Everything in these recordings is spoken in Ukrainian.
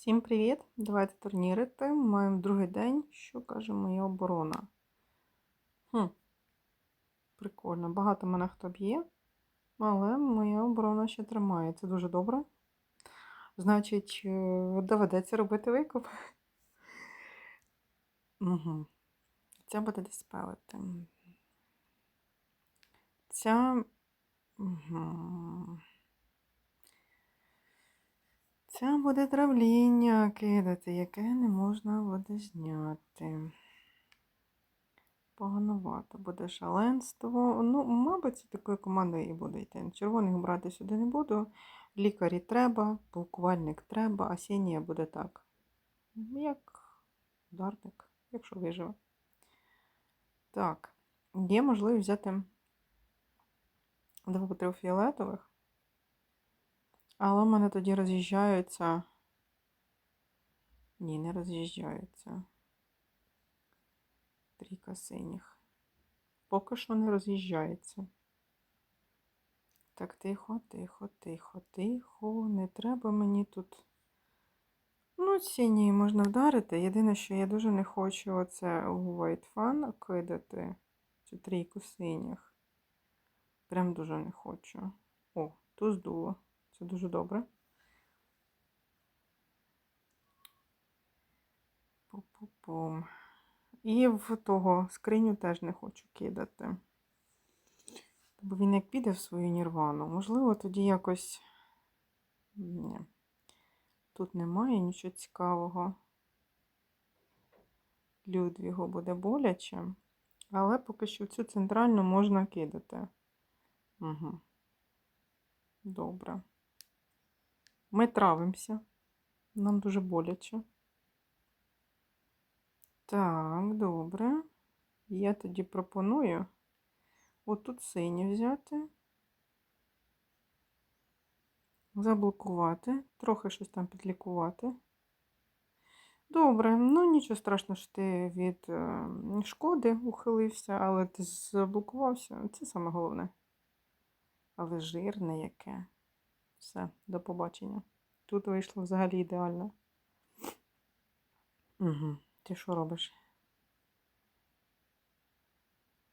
Всім привіт! Давайте турнірити. Маємо другий день. Що каже моя оборона? Хм, Прикольно. Багато мене хто б'є, але моя оборона ще тримає. Це дуже добре. Значить, е, доведеться робити викуп. Угу. Ця буде диспелити. Ця. Угу. Це буде травління кидати, яке не можна буде зняти. Поганувато буде шаленство. Ну, мабуть, це такою командою і буде йти. Червоних брати сюди не буду. Лікарі треба, полкувальник треба, а сінія буде так. Як ударник, якщо виживе. Так, є можливість взяти двох фіолетових. Але в мене тоді роз'їжджаються. Ні, не роз'їжджаються. Трійка синіх. Поки що не роз'їжджається. Так, тихо, тихо, тихо, тихо. Не треба мені тут. Ну, синій можна вдарити. Єдине, що я дуже не хочу оце у White Fan кидати. Цю трійку синіх. Прям дуже не хочу. О, тут здуло. Це дуже добре. Пу-пу-пум. І в того скриню теж не хочу кидати. Бо він як піде в свою нірвану, можливо, тоді якось. Ні. Тут немає нічого цікавого. Людвігу буде боляче, але поки що цю центральну можна кидати. Угу. Добре. Ми травимося. Нам дуже боляче. Так, добре. Я тоді пропоную отут синю взяти, заблокувати, трохи щось там підлікувати. Добре, ну нічого страшного, що ти від е, шкоди ухилився, але ти заблокувався. Це саме головне. Але жирне яке. Все, до побачення. Тут вийшло взагалі ідеально. Угу. Ти що робиш?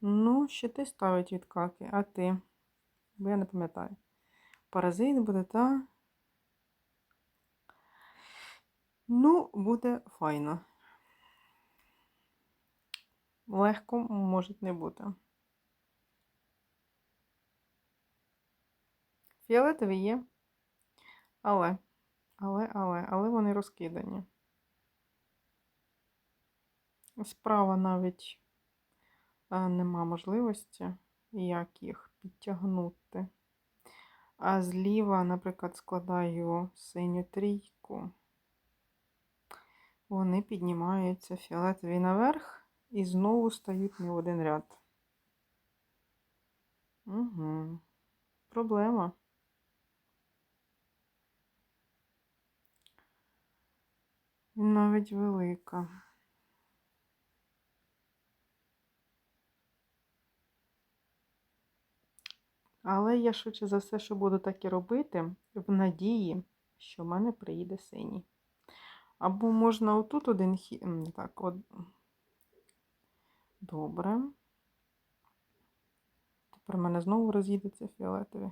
Ну, ще ти ставить відкаки, а ти? Бо я не пам'ятаю. Паразит буде, та. Ну, буде файно. Легко може не бути. Фіолетові є. Але, але, але, але вони розкидані. Справа навіть а, нема можливості, як їх підтягнути. А зліва, наприклад, складаю синю трійку. Вони піднімаються фіолетові наверх і знову стають не в один ряд. Угу. Проблема. Навіть велика. Але я швидше за все, що буду так і робити, в надії, що в мене приїде синій. Або можна отут один хід. Так, от. Добре. Тепер в мене знову роз'їдеться фіолетові.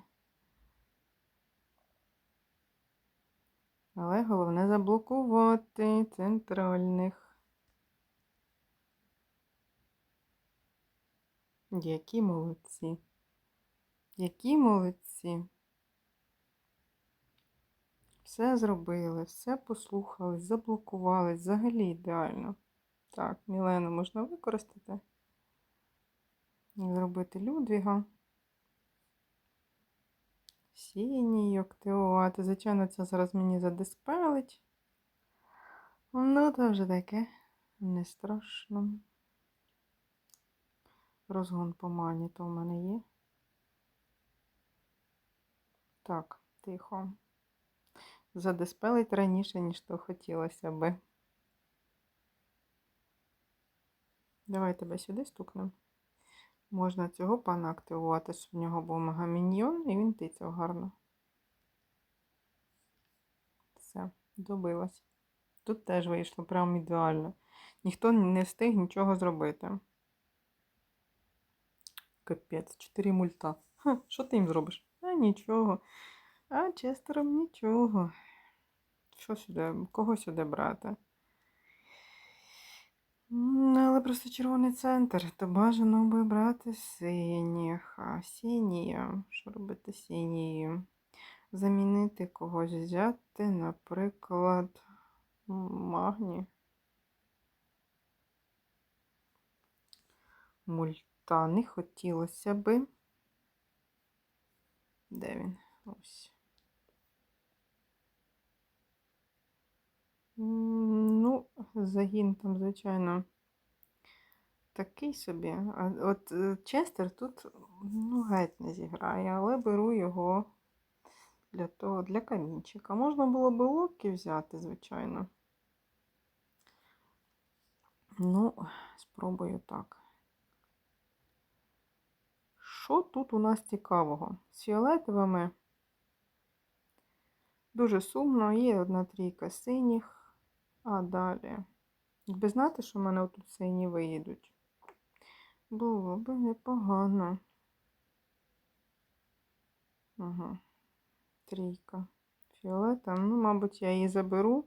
Але головне заблокувати центральних. Які молодці. Які молодці. Все зробили, все послухали, заблокували, взагалі ідеально. Так, Мілену можна використати. Зробити Людвіга. Сіній активувати. Звичайно, це зараз мені задиспелить. Ну, то вже таке не страшно. Розгон по мані то в мене є. Так, тихо. Задиспелить раніше, ніж то хотілося би. Давай тебе сюди стукнемо. Можна цього пана активувати, щоб в нього був мегаміньйон, і він тицяв гарно. Все, добилась. Тут теж вийшло прям ідеально. Ніхто не встиг нічого зробити. Капець, 4 мульта. Ха, що ти їм зробиш? А нічого. А Честером нічого. Що сюди? Кого сюди брати? М, Але просто червоний центр, то бажано би брати синіх. А сині, що робити сині? Замінити когось взяти, наприклад, магні. Мульта не хотілося би. Де він? Ось. Ну, загін там, звичайно, такий собі. От е, Честер тут ну, геть не зіграє, але беру його для того, для камінчика. Можна було би локі взяти, звичайно. Ну, спробую так. Що тут у нас цікавого? З фіолетовими дуже сумно, є одна трійка синіх. А далі. Якби знати, що в мене тут сині виїдуть, було б непогано. Ага. Трійка. Фіолета. Ну, мабуть, я її заберу.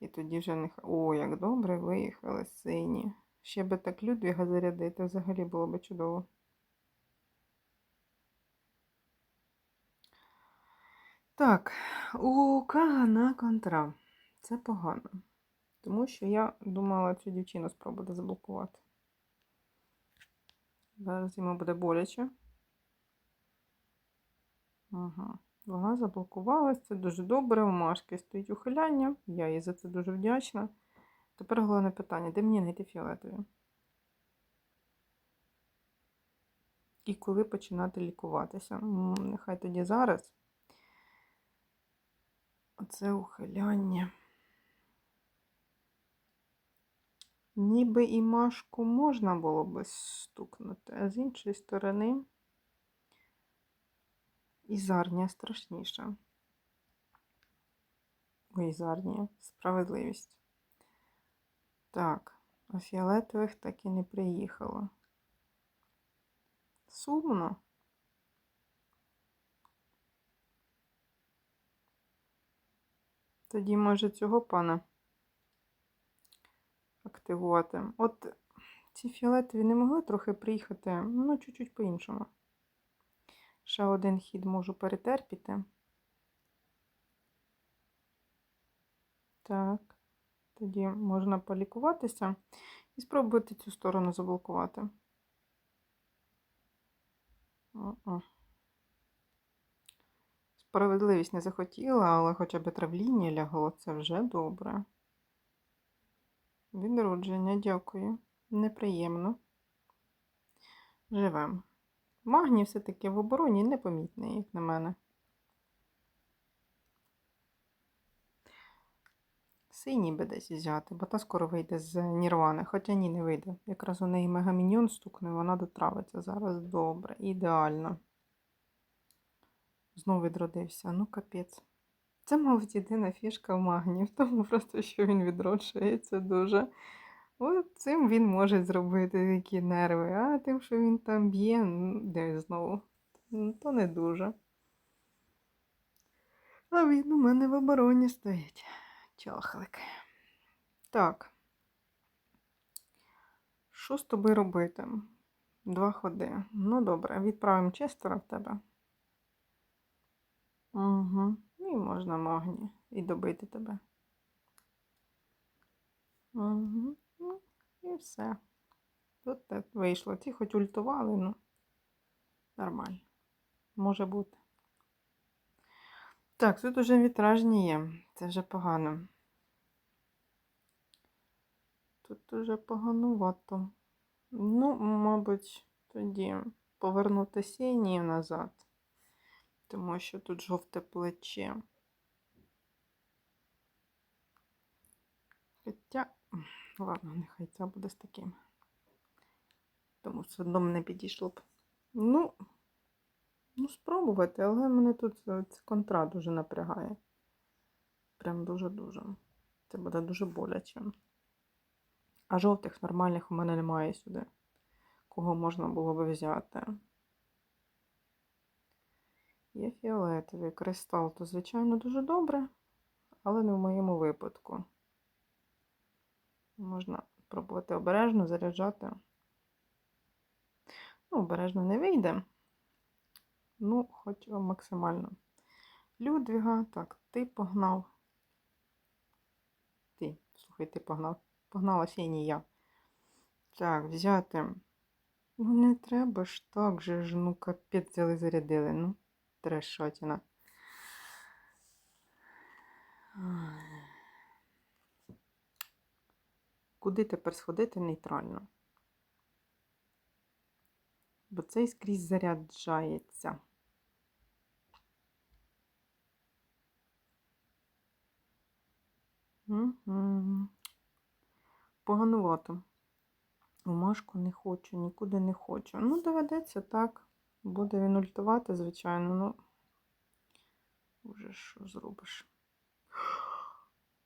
І тоді вже не. х- О, як добре виїхали сині. Ще би так Людвіга зарядити, взагалі було б чудово. Так, у Кагана контра. Це погано. Тому що я думала цю дівчину спробувати заблокувати. Зараз йому буде боляче. Ага. Вона заблокувалась, це дуже добре. У Машки стоїть ухиляння. Я їй за це дуже вдячна. Тепер головне питання: де мені знайти фіолетові? І коли починати лікуватися? Нехай тоді зараз. Оце ухиляння. Ніби і Машку можна було би стукнути, а з іншої сторони і Зарнія страшніша. Ой, Зарнія, справедливість. Так, а фіолетових так і не приїхало. Сумно. Тоді, може, цього пана активувати. От ці фіолетові не могли трохи приїхати, ну, чуть-чуть по-іншому. Ще один хід можу перетерпіти. Так, тоді можна полікуватися і спробувати цю сторону заблокувати. О-о. Справедливість не захотіла, але хоча б травління лягло, це вже добре. Відродження, дякую. Неприємно. Живем. Магній все-таки в обороні непомітний, як на мене. Синій би десь взяти, бо та скоро вийде з Нірвани. Хоча ні, не вийде. Якраз у неї мегаміньон стукне, вона дотравиться зараз. Добре, ідеально. Знову відродився. Ну, капець. Це, мабуть, єдина фішка в магні, в тому просто, що він відроджується дуже. От цим він може зробити такі нерви, а тим, що він там б'є, ну, де знову, ну, то не дуже. А він у мене в обороні стоїть. Чохлик. Так. Що з тобою робити? Два ходи. Ну, добре, відправимо Честера в тебе. Угу. І можна магні. І добити тебе. Угу. Ну, і все. Тут так вийшло. Ті хоч ультували, ну нормально. Може бути. Так, тут уже вітражні є. Це вже погано. Тут уже поганувато. Ну, мабуть, тоді повернути синій назад, тому що тут жовте плече. Хоча, ладно, нехай це буде з таким. Тому все одно не підійшло б. Ну, ну, спробувати, але мене тут е, контра дуже напрягає. Прям дуже-дуже. Це буде дуже боляче. А жовтих нормальних у мене немає сюди. Кого можна було би взяти. Є фіолетовий кристал, то, звичайно, дуже добре, але не в моєму випадку. Можна пробувати обережно заряджати. Ну, обережно не вийде. Ну, хоч максимально. Людвіга, так, ти погнав. Ти, слухай, ти погнав. Погнала синій я. Так, взяти. Ну, не треба ж так же ж, ну, капець зарядили. Ну, трешотіна. Куди тепер сходити нейтрально? Бо цей скрізь заряджається. Поганувато. Бумажку не хочу, нікуди не хочу. Ну, доведеться так. Буде він ультувати, звичайно, ну. Вже що зробиш?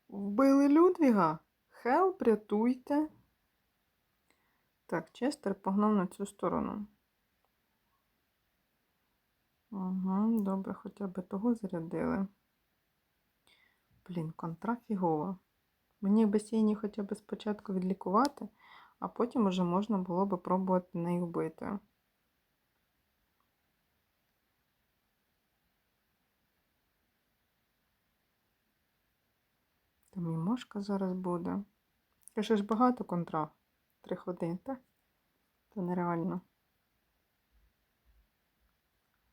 Вбили Людвіга. Хелп, рятуйте. Так, Честер погнав на цю сторону. Угу, добре, хоча б того зарядили. Блін, контра фігова. Мені в басейні хоча б спочатку відлікувати, а потім уже можна було би пробувати нею бити. Там і мошка зараз буде. Каже ж багато контра. Три ходи, так? Це нереально.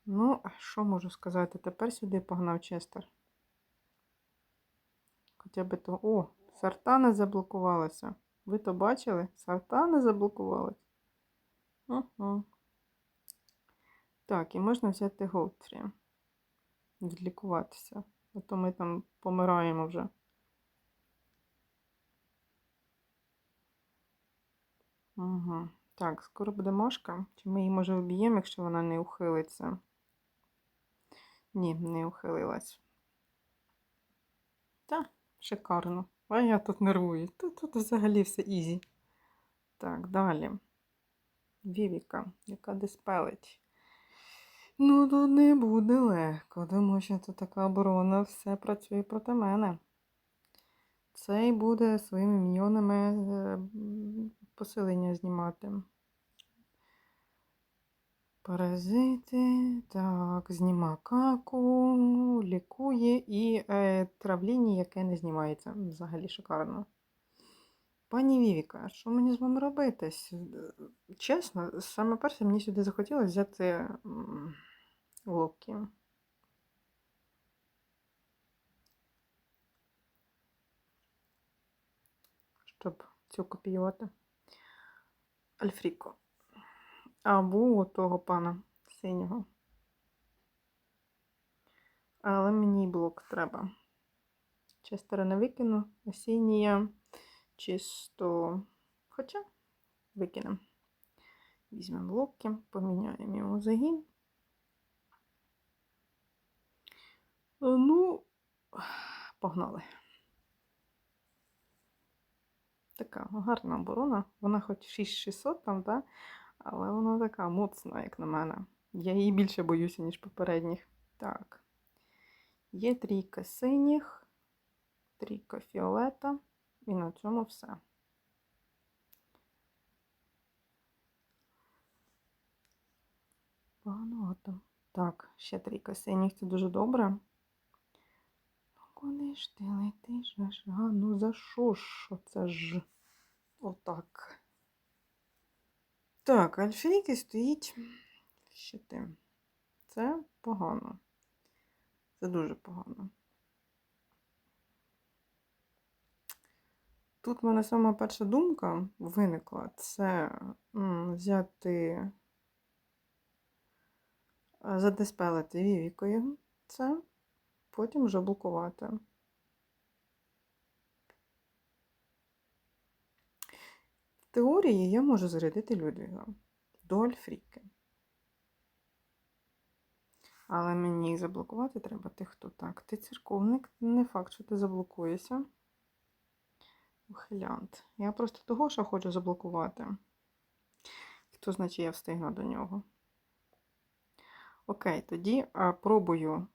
Ну, що можу сказати? Тепер сюди погнав Честер. Хоча б то. О, сартана заблокувалася. Ви то бачили? Сартана заблокувалась. Угу. Так, і можна взяти Голдфрі. Відлікуватися. А то ми там помираємо вже. Угу. Так, скоро буде мошка. Чи ми її, може, вб'ємо, якщо вона не ухилиться? Ні, не ухилилась. Та, шикарно. А я тут нервую. Тут, тут взагалі все ізі. Так, далі. Вівіка, яка диспелить. Ну, тут не буде легко, тому що тут така оборона все працює проти мене. Цей буде своїми міньйонами е, посилення знімати. Паразити. Так, зніма каку, лікує і е, травління, яке не знімається. Взагалі шикарно. Пані Вівіка, що мені з вами робити? Чесно, саме перше мені сюди захотілося взяти локі. Щоб цю копіювати. Альфріко. Або того пана синього. Але мені блок треба. Честера не викину, осіння чисто. Хоча викинемо. Візьмемо блоки, поміняємо його загін. Ну, погнали. Така гарна оборона. Вона хоч 6600 там, так? Але вона така моцна, як на мене. Я її більше боюся, ніж попередніх. Так. Є трійка синіх, трійка фіолета, і на цьому все. Багато. Так, ще трійка синіх, це дуже добре. Куди ж ти летиш? аж? А, ну за що ж це ж? Отак. Так, альфійки стоїть щити. Це погано. Це дуже погано. Тут в мене сама перша думка виникла це взяти, задиспелити вівікою це, потім вже блокувати. В теорії я можу зарядити Людвіга до Альфріки. Але мені заблокувати треба тих, хто так. Ти церковник, не факт, що ти заблокуєшся. Ухилянт. Я просто того, що хочу заблокувати. Хто значить я встигну до нього. Окей, тоді пробую.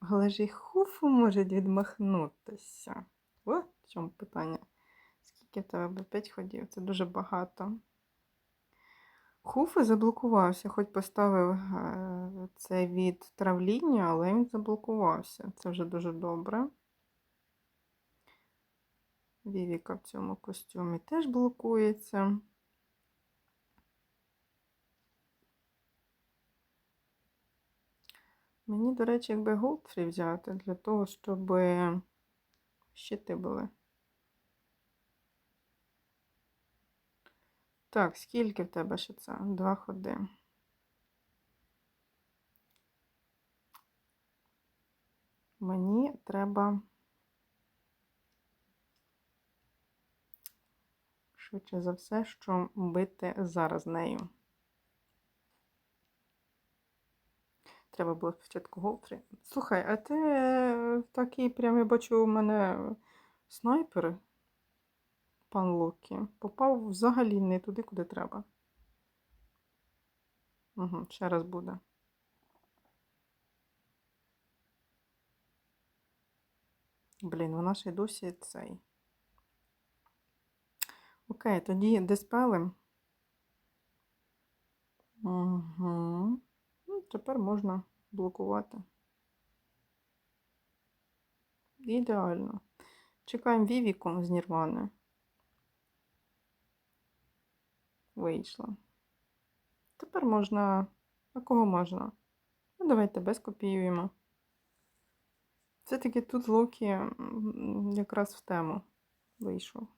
Але ж і хуфу може відмахнутися. О, в чому питання? Скільки в тебе 5 ходів? Це дуже багато. Хуфи заблокувався, хоч поставив е, це від травління, але він заблокувався. Це вже дуже добре. Вівіка в цьому костюмі теж блокується. Мені, до речі, якби Голдфрі взяти для того, щоб щити були. Так, скільки в тебе ще це? Два ходи. Мені треба швидше за все, що бити зараз нею. Треба було спочатку Голфрі. Слухай, а ти е, такий прям я бачу у мене снайпер, пан Локі, попав взагалі не туди, куди треба. Угу, ще раз буде. Блін, вона ще й досі цей. Окей, тоді диспели. Угу. Тепер можна блокувати. Ідеально. Чекаємо Вівіку з Нірвани. Вийшло. Тепер можна. А кого можна? Ну, давайте без копіюємо. Все-таки тут Локі якраз в тему вийшов.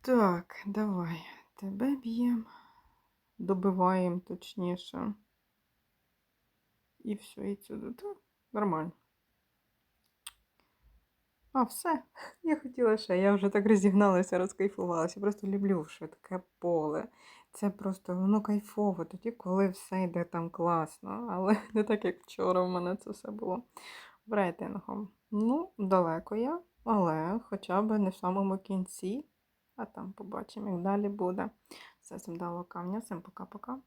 Так, давай. Тебе б'ємо. Добиваємо точніше. І все, і сюди. Так, нормально. А, все. Я хотіла ще. Я вже так розігналася, розкайфувалася. Просто люблю швидке поле. Це просто воно кайфово, тоді, коли все йде там класно. Але не так, як вчора в мене це все було в рейтингу. Ну, далеко я, але хоча б не в самому кінці. А там побачимо, як далі буде. Все, всім дало камня. Всім пока-пока.